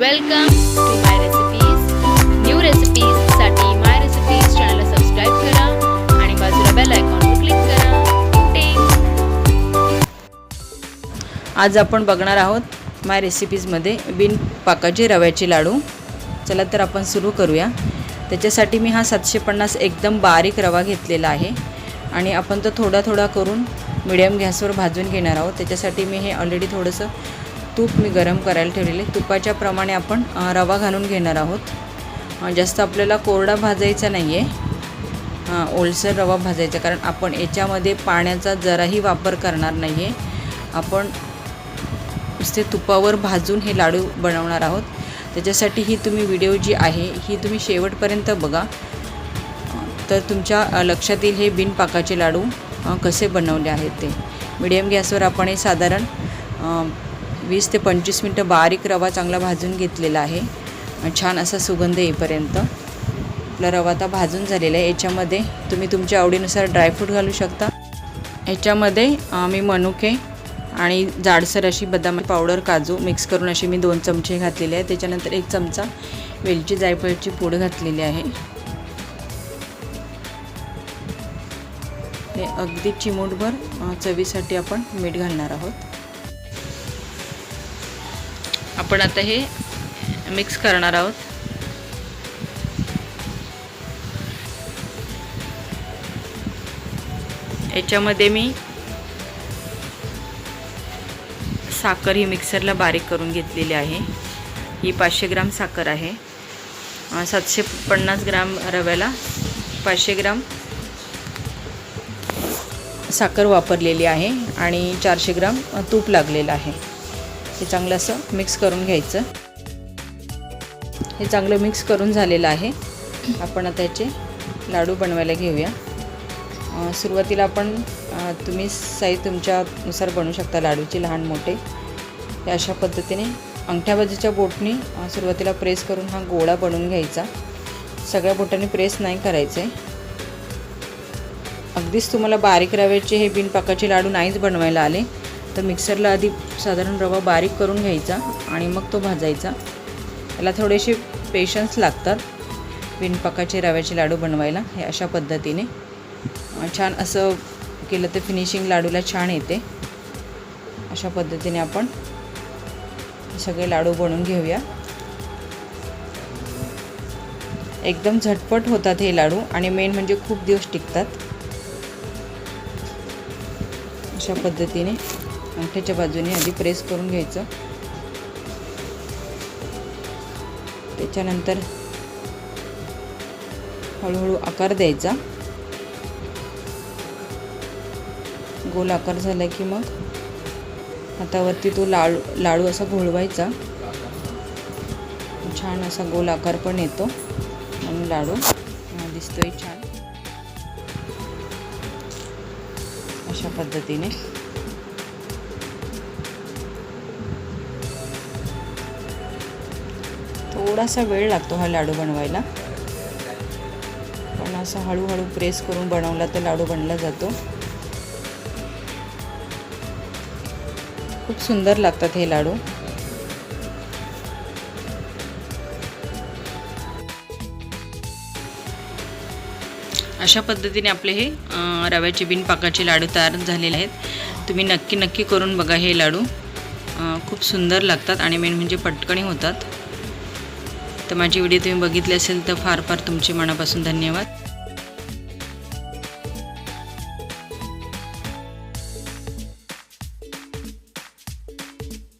Welcome to my recipes new रेसिपीजसाठी my recipes चॅनलला subscribe करा आणि बाजूला बेल आयकॉनवर क्लिक करा. आज आपण बघणार आहोत माय रेसिपीजमध्ये बिन पाकाचे रव्याचे लाडू. चला तर आपण सुरू करूया. त्याच्यासाठी मी हा सातशे पन्नास एकदम बारीक रवा घेतलेला आहे. आणि आपण तो थोडा थोडा करून मिडियम गॅसवर भाजून घेणार आहोत. त्याच्यासाठी मी हे ऑलरेडी थोडंसं तूप मी गरम करायला ठेवलेले तुपाच्या प्रमाणे आपण रवा घालून घेणार आहोत. जास्त आपल्याला कोरडा भाजायचा नाही आहे ओलसर रवा भाजायचा कारण आपण याच्यामध्ये पाण्याचा जराही वापर करणार नाही आहे आपण नुसते तुपावर भाजून हे लाडू बनवणार आहोत. त्याच्यासाठी ही तुम्ही व्हिडिओ जी आहे ही तुम्ही शेवटपर्यंत बघा. तर तुमच्या लक्षात येईल हे बिनपाकाचे लाडू कसे बनवले आहेत ते. मिडियम गॅसवर आपण हे साधारण वीस ते पंचवीस मिनटं बारीक रवा चांगला भाजून घेतलेला आहे. छान असा सुगंध येईपर्यंत. आपला रवा आता भाजून झालेला आहे. याच्यामध्ये तुम्ही तुमच्या आवडीनुसार ड्रायफ्रूट घालू शकता. याच्यामध्ये मी मनुके आणि जाडसर अशी बदाम पावडर काजू मिक्स करून अशी मी दोन चमचे घातलेले आहे त्याच्यानंतर एक चमचा वेलची जायफळची पूड घातलेली आहे. हे अगदी चिमूटभर चवीसाठी आपण मीठ घालणार आहोत. आपण आता हे मिक्स करणार आहोत. याच्यामध्ये मी साखर ही मिक्सरला बारीक करून घेतलेली आहे. ही पाचशे ग्राम साखर आहे. सातशे पन्नास ग्राम रव्याला पाचशे ग्राम साखर वापरलेली आहे आणि चारशे ग्राम तूप लागलेलं आहे. हे चांगलं असं मिक्स करून घ्यायचं. हे चांगलं मिक्स करून झालेलं आहे. आपण आता याचे लाडू बनवायला घेऊया. सुरुवातीला आपण तुम्ही साईज तुमच्यानुसार बनवू शकता लाडूचे लहान मोठे. हे अशा पद्धतीने अंगठ्या बाजूच्या बोटनी सुरुवातीला प्रेस करून हा गोळा बनवून घ्यायचा. सगळ्या बोटांनी प्रेस नाही करायचे. अगदीच तुम्हाला बारीक रव्याचे हे बिनपाकाचे लाडू नाहीच बनवायला आले. तर मिक्सरला आधी साधारण रवा बारीक करून घ्यायचा आणि मग तो भाजायचा. त्याला थोडेसे पेशन्स लागतात विणपाकाचे रव्याचे लाडू बनवायला हे अशा पद्धतीने. छान असं केलं तर फिनिशिंग लाडूला छान येते. अशा पद्धतीने आपण सगळे लाडू बनवून घेऊया. एकदम झटपट होतात हे लाडू आणि मेन म्हणजे खूप दिवस टिकतात. अशा पद्धतीने. अंगठ्याच्या बाजूने आधी प्रेस करून घ्यायचं. त्याच्यानंतर हळूहळू आकार द्यायचा. गोल आकार झाला की मग हातावरती तो लाडू लाडू असा घोळवायचा. छान असा गोल आकार पण येतो. आणि लाडू दिसतोय छान. अशा पद्धतीने. थोडासा वेळ लागतो हा लाडू बनवायला. पण असं हळूहळू प्रेस करून बनवला तर लाडू बनला जातो. खूप सुंदर लागतात हे लाडू. अशा पद्धतीने आपले हे रव्याचे बिनपाकाचे लाडू तयार झालेले आहेत. तुम्ही नक्की नक्की करून बघा हे लाडू. खूप सुंदर लागतात आणि मेन म्हणजे पटकणी होतात. तर माझी व्हिडिओ तुम्ही बघितली असेल तर फार फार तुमचे मनापासून धन्यवाद.